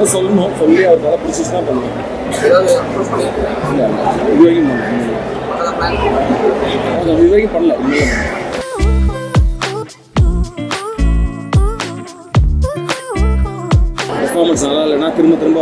கதை சொல்லணும் சொல்லி அவர் கதை பிடிச்சிச்சு தான் பண்ணுவேன் வரைக்கும் பண்ணல அது வரைக்கும் பண்ணல. பெர்ஃபார்மன்ஸ் நல்லா இல்லைன்னா திரும்ப திரும்ப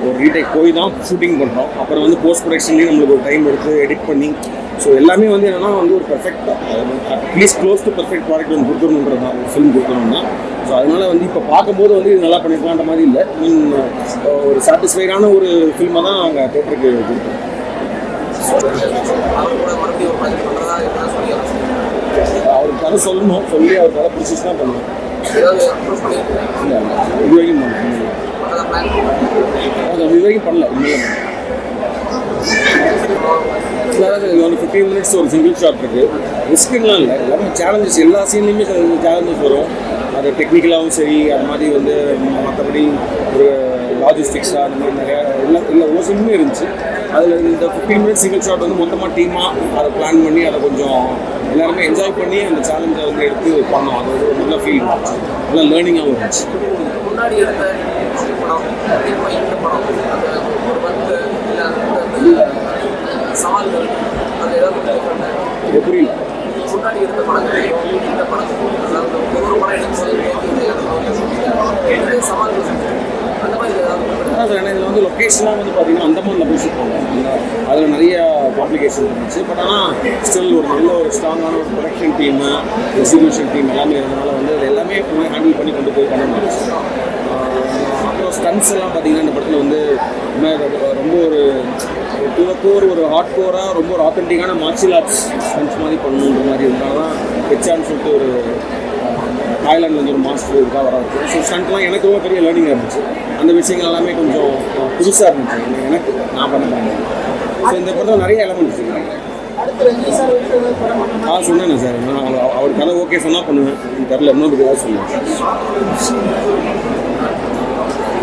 ஒரு ரீடேக் போய் தான் ஷூட்டிங் பண்ணுறோம் அப்புறம் வந்து போஸ்ட் ப்ரொடக்ஷன்லேயும் நம்மளுக்கு ஒரு டைம் எடுத்து எடிட் பண்ணி ஸோ எல்லாமே வந்து என்னென்னா வந்து ஒரு பெர்ஃபெக்டாக at least close to perfect product வந்து கொடுக்கணுன்றது தான் ஒரு ஃபிலிம் கொடுக்கணும்னா. ஸோ அதனால வந்து இப்போ பார்க்கும்போது வந்து இது நல்லா பண்ணியிருக்கலான்ற மாதிரி இல்லை. மீன் ஒரு சாட்டிஸ்ஃபைடான ஒரு ஃபில்மை தான் நாங்கள் தேட்டருக்கு கொடுத்தோம் அவர் சொல்லி கதை சொல்லணும். சொல்லி அவர் கதை பிடிச்சிச்சு தான் பண்ணுவோம். இல்லை இது வரைக்கும் பண்ணல. இது வரைக்கும் பண்ணல. உண்மையிலே பண்ணல. இது வந்து ஃபிஃப்டீன் மினிட்ஸ் ஒரு சிங்கிள் ஷாட் இருக்கு. ரிஸ்க்குலாம் இல்லை. எல்லாமே சேலஞ்சஸ் எல்லா சீன்லையுமே சேலஞ்சஸ் வரும். அது டெக்னிக்கலாகவும் சரி அது மாதிரி வந்து மற்றபடி ஒரு லாஜிஸ்டிக்ஸாக அந்த மாதிரி நிறையா எல்லா எல்லா ஒரு சீனுமே இருந்துச்சு. அதில் இந்த ஃபிஃப்டீன் மினிட்ஸ் சிங்கிள் ஷாட் வந்து மொத்தமாக டீமாக அதை பிளான் பண்ணி அதை கொஞ்சம் எல்லாருமே என்ஜாய் பண்ணி அந்த சேலஞ்சை வந்து எடுத்து பண்ணோம். அது ஒரு நல்ல ஃபீல் இருந்துச்சு நல்ல லேர்னிங்காகவும் இருந்துச்சு. முன்னாடி எடுத்த படம் இப்போ இந்த படம் ஒரு பத்து சவால்கள் அது இது புரியல. முன்னாடி இருந்த படங்களையும் இந்த படத்துக்கும் அதாவது ஒரு படம் எந்த சவால்கள் அந்த மாதிரி ஏதாவது சார் இதில் வந்து லொக்கேஷன்லாம் வந்து பார்த்தீங்கன்னா அந்தமானில் போய் ஷூட் அந்த அதில் நிறைய காம்ப்ளிகேஷன் இருந்துச்சு. பட் ஆனால் ஸ்டில் ஒரு நல்ல ஒரு ஸ்ட்ராங்கான ஒரு ப்ரொடக்ஷன் டீமு எக்ஸிபியூஷன் டீம் எல்லாமே இருந்தனால வந்து அது எல்லாமே ஹேண்டில் பண்ணி கொண்டு போய் பண்ண முடியும் அப்புறம் எல்லாம் பார்த்தீங்கன்னா இந்த படத்தில் வந்து ரொம்ப ஒரு டூ கோர் ஒரு ஹார்ட் கோராக ரொம்ப ஒரு ஆத்தென்டிக்கான மார்ஷியல் ஆர்ட்ஸ் ஸ்டன்ஸ் மாதிரி பண்ணணுன்ற மாதிரி இருந்தால் தான் ஹெச்ஆன்னு சொல்லிட்டு ஒரு தாய்லாண்டில் வந்து ஒரு மாஸ்டர் இதுக்காக வர ஸோ ஸ்டண்ட்லாம் எனக்கு ரொம்ப பெரிய லேர்னிங்காக இருந்துச்சு. அந்த விஷயங்கள் எல்லாமே கொஞ்சம் புதுசாக இருந்துச்சு. எனக்கு- நான் பண்ண பண்ணேன் ஸோ இந்த படத்தில் நிறைய எலமெண்ட்ஸ் இருக்கு. ஆ சொன்னேன் சார். நான் அவர் கதை ஓகே சொன்னால் பண்ணுவேன். எனக்கு தெரில இன்னொரு கதை சொல்லுவேன்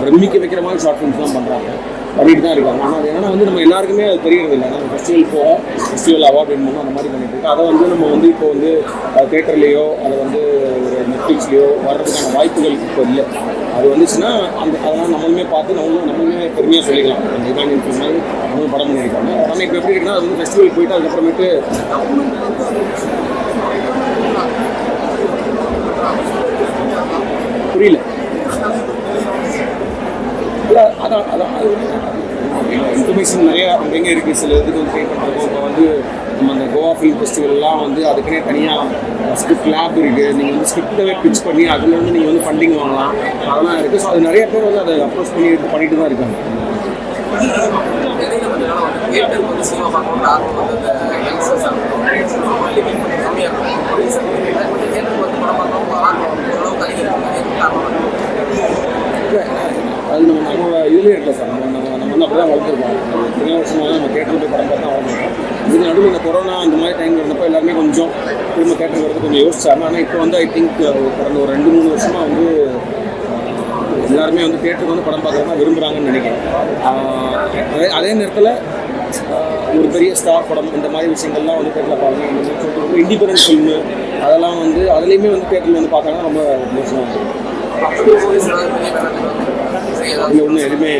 பிரமிக்க வைக்கிற மாதிரி ஷார்ட் ஃபிலிம்ஸ் தான் பண்ணுறாங்க பண்ணிட்டு தான் இருக்காங்க. ஆனால் ஏன்னா வந்து நம்ம எல்லாருக்குமே அது தெரியறது இல்லை நம்ம ஃபெஸ்டிவல் போக ஃபெஸ்டிவல் அவார்ட் வின் பண்ணோம் அந்த மாதிரி பண்ணிட்டு இருக்கோம். அதை வந்து நம்ம வந்து இப்போ வந்து தேட்டர்லேயோ அதை வந்து ஒரு நெட்ஃப்ளிக்ஸ்லேயோ வர்றதுக்கான வாய்ப்புகள் இப்போ இல்லை. அது வந்துச்சுன்னா அந்த அதெல்லாம் நம்மளுமே பார்த்து நம்மளும் நம்மளுமே பெருமையாக சொல்லிக்கலாம். அந்த இதான் மாதிரி நம்மளும் படம் பண்ணியிருக்காங்க. ஆனால் இப்போ எப்படி இருக்குன்னா அது வந்து ஃபெஸ்டிவல் போயிட்டு அதுக்கப்புறமேட்டு புரியல இல்ல, அதான் அதான் அது இன்ஃபர்மேஷன் நிறையா எங்கே இருக்குது சில இதுக்கு வந்து பே பண்ணுறோம் இப்போ வந்து நம்ம அந்த கோவா ஃபிலிம் ஃபெஸ்டிவல்லாம் வந்து அதுக்குன்னே தனியாக ஸ்கிரிப்ட் லேப் இருக்குது நீங்கள் வந்து ஸ்கிரிப்டவே பிச் பண்ணி அதில் வந்து நீங்கள் வந்து ஃபண்டிங் வாங்கலாம். அதெல்லாம் இருக்குது ஸோ அது நிறைய பேர் வந்து அதை அப்ரோச் பண்ணி எடுத்து பண்ணிட்டு தான் இருக்காங்க. இடையில கொஞ்ச இதுலேயே இருக்கல சார். நம்ம நம்ம நம்ம வந்து அப்படி தான் வளர்த்துருக்கோம் எத்தனையோ வருஷமாக நம்ம தேட்டரில் போய் படம் பார்த்து தான் வளர்ந்துருக்கோம். இது நடுவில் இந்த கொரோனா அந்த மாதிரி டைம் இருந்தப்போ எல்லாருமே கொஞ்சம் திரும்ப தேட்டருக்கு வரது கொஞ்சம் யோசிச்சாங்க ஆனால் இப்போ வந்து ஐ திங்க் கடந்த ஒரு ரெண்டு மூணு வருஷமாக வந்து எல்லாருமே வந்து தேட்டருக்கு வந்து படம் பார்க்குறதா தான் விரும்புகிறாங்கன்னு நினைக்கிறேன். அதே அதே நேரத்தில் ஒரு பெரிய ஸ்டார் படம் இந்த மாதிரி விஷயங்கள்லாம் வந்து தேட்டரில் பார்க்கணும் இண்டிபெண்டன்ஸ் மாதிரி ஃபில்மு அதெல்லாம் வந்து அதுலேயுமே வந்து தேட்டரில் வந்து பார்த்தாங்கன்னா ரொம்ப மோசமாக இருக்கும் போலீஸ் ஏதாவது ஒன்றும் எதுவுமே.